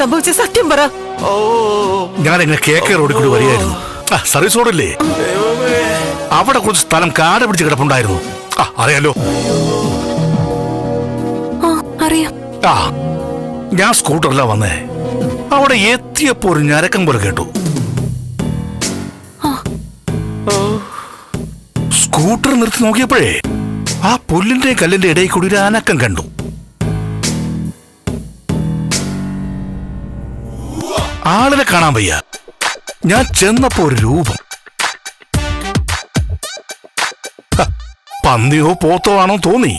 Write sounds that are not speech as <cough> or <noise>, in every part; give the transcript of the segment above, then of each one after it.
സംഭവിച്ച സത്യം പറ. ഞാൻ എങ്ങനെ കേക്ക് റോഡിൽ കൂടി വരികയായിരുന്നു. ആ സർവീസ് റോഡില്ലേ അവിടെ കുറച്ച് സ്ഥലം കാട് പിടിച്ച് കിടപ്പുണ്ടായിരുന്നു. ആ അറിയാലോ? ആ അറിയാം. ആ ഞാൻ സ്കൂട്ടറിലാ വന്നേ. അവിടെ എത്തിയപ്പോ ഒരു ഞരക്കം പോലെ കേട്ടു. സ്കൂട്ടർ നിർത്തി നോക്കിയപ്പോഴേ ആ പുല്ലിന്റെ കല്ലിന്റെ ഇടയിൽ കൂടി ഒരു അനക്കം കണ്ടു. ആളിനെ കാണാൻ വയ്യ. ഞാൻ ചെന്നപ്പോ ഒരു രൂപം. പന്തിയോ പന്നിയോ പോത്തോ ആണോ തോന്നി.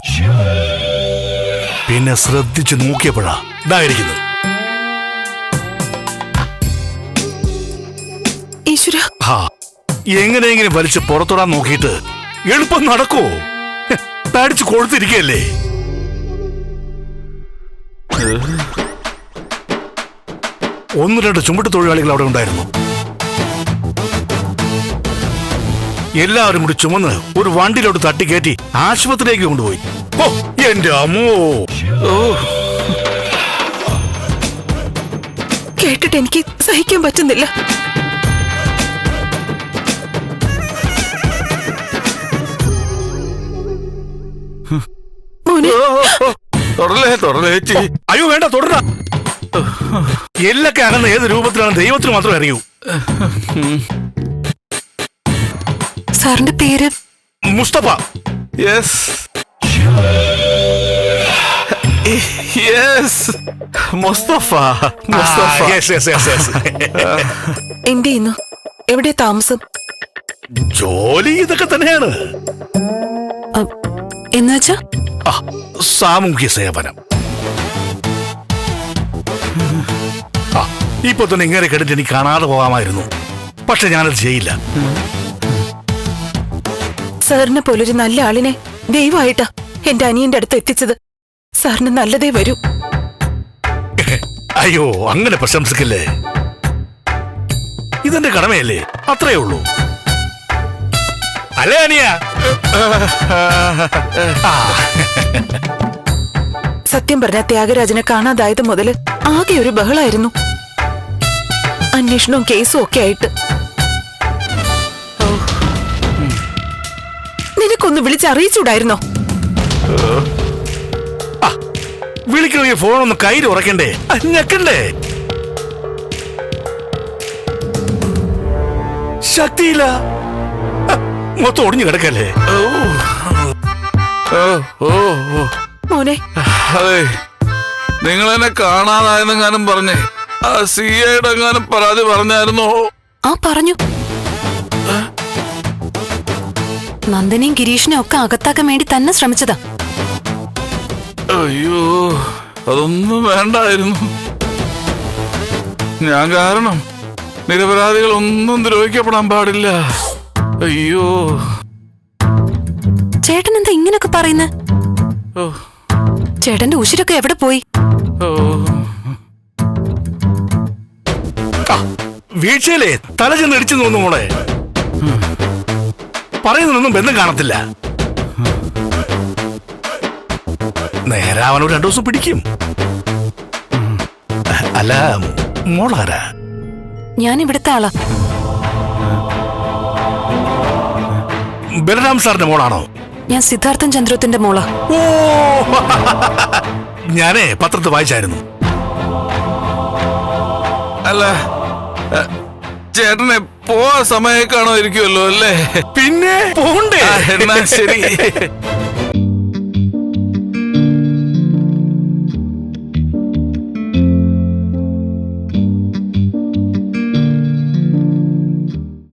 പിന്നെ ശ്രദ്ധിച്ചു നോക്കിയപ്പോഴാ ഇതായിരിക്കുന്നു ഈശ്വര. എങ്ങനെ എങ്ങനെയെങ്കിലും വലിച്ച് പുറത്തോടാൻ നോക്കിയിട്ട് എളുപ്പം നടക്കോ പേടിച്ചു കൊഴുത്തിരിക്കല്ലേ ഒന്ന് രണ്ട് ചുമട്ട് തൊഴിലാളികൾ അവിടെ ഉണ്ടായിരുന്നു. എല്ലാവരും കൂടി ചുമന്ന് ഒരു വണ്ടിയിലോട്ട് തട്ടിക്കയറ്റി ആശുപത്രിയിലേക്ക് കൊണ്ടുപോയി. ഓ എന്റെ അമ്മോ. ഓ കേട്ടിട്ട് എനിക്ക് സഹിക്കാൻ പറ്റുന്നില്ല. തുടരലേ തുടരലേ അയ്യോ വേണ്ട തുടര എല്ലൊക്കെ കാരണം ഏത് രൂപത്തിലാണ് ദൈവത്തിന് മാത്രം അറിയൂ. സാറിന്റെ പേര്? Mustafa. Yes yes Mustafa. Mustafa. Yes yes yes. എന്ത് ചെയ്യുന്നു എവിടെ താമസം? ജോലി ഇതൊക്കെ തന്നെയാണ്. എന്നുവെച്ചാ ആ, സാമൂഹ്യ സേവനം. ആ, ഇപ്പൊ തന്നെ ഇങ്ങനെ കെട്ടിട്ട് എനിക്ക് കാണാതെ പോകാമായിരുന്നു. പക്ഷെ ഞാനത് ചെയ്യില്ല. സാറിനെ പോലൊരു നല്ല ആളിനെ ദൈവമായിട്ടാ എന്റെ അനിയന്റെ അടുത്ത് എത്തിച്ചത്. സാറിന് നല്ലതേ വരൂ. അയ്യോ അങ്ങനെ പ്രശംസിക്കല്ലേ? ഇതെന്റെ കടമയല്ലേ? അത്രേ ഉള്ളൂ. അല്ലേ അനിയ? ആ, സത്യം പറഞ്ഞ ത്യാഗരാജനെ കാണാതായത് മുതൽ ആകെ ഒരു ബഹളായിരുന്നു. അന്വേഷണവും കേസും ഒക്കെ ആയിട്ട്. നിനക്കൊന്ന് വിളിച്ചറിയിച്ചൂടായിരുന്നോ വിളിക്കണമെങ്കിൽ ഫോണൊന്ന് കയ്യിൽ ഉറക്കണ്ടേ? ഞെക്കണ്ടേ? ശക്തിയില്ല. മൊത്തം ഒടിഞ്ഞു കിടക്കല്ലേ? ഓ ഓ ഓ. മോനെ. അതെ നിങ്ങൾ എന്നെ കാണാതായെന്നെങ്ങാനും പറഞ്ഞേ. ആ സി ഐയുടെ എങ്ങാനും പരാതി പറഞ്ഞായിരുന്നോ? ആ പറഞ്ഞു. നന്ദനെയും ഗിരീഷിനെ ഒക്കെ അകത്താക്കാൻ വേണ്ടി തന്നെ ശ്രമിച്ചതാ. അയ്യോ അതൊന്നും വേണ്ടായിരുന്നു. ഞാൻ കാരണം നിരപരാധികൾ ഒന്നും ദ്രോഹിക്കപ്പെടാൻ പാടില്ല. അയ്യോ. ചേട്ടൻ എന്താ ഇങ്ങനൊക്കെ പറയുന്നേ? ഓ ചേട്ടന്റെ ഉശിരൊക്കെ എവിടെ പോയി? വീഴ്ചയിലേ തല ചെന്ന് ഇടിച്ചു തോന്നു മോളെ. പറയുന്നതൊന്നും ബന്ധം കാണത്തില്ല. നേരെ അവനോട് രണ്ടു ദിവസം പിടിക്കും. അല്ല മോളാരാ? ഞാൻ ഇവിടുത്തെ ആളാ. ബലരാം സാറിന്റെ മോളാണോ? ഞാൻ സിദ്ധാർത്ഥൻ ചന്ദ്രത്തിന്റെ മോള. ഓ! <laughs> ഞാനേ പത്രത്തിൽ വായിച്ചായിരുന്നു. അല്ല ചേട്ടനെ പോവാ സമയക്കാണോ കാണോ ഇരിക്കുമല്ലോ അല്ലേ? പിന്നെ പോണ്ടേ? എന്നാ ശരി. <laughs>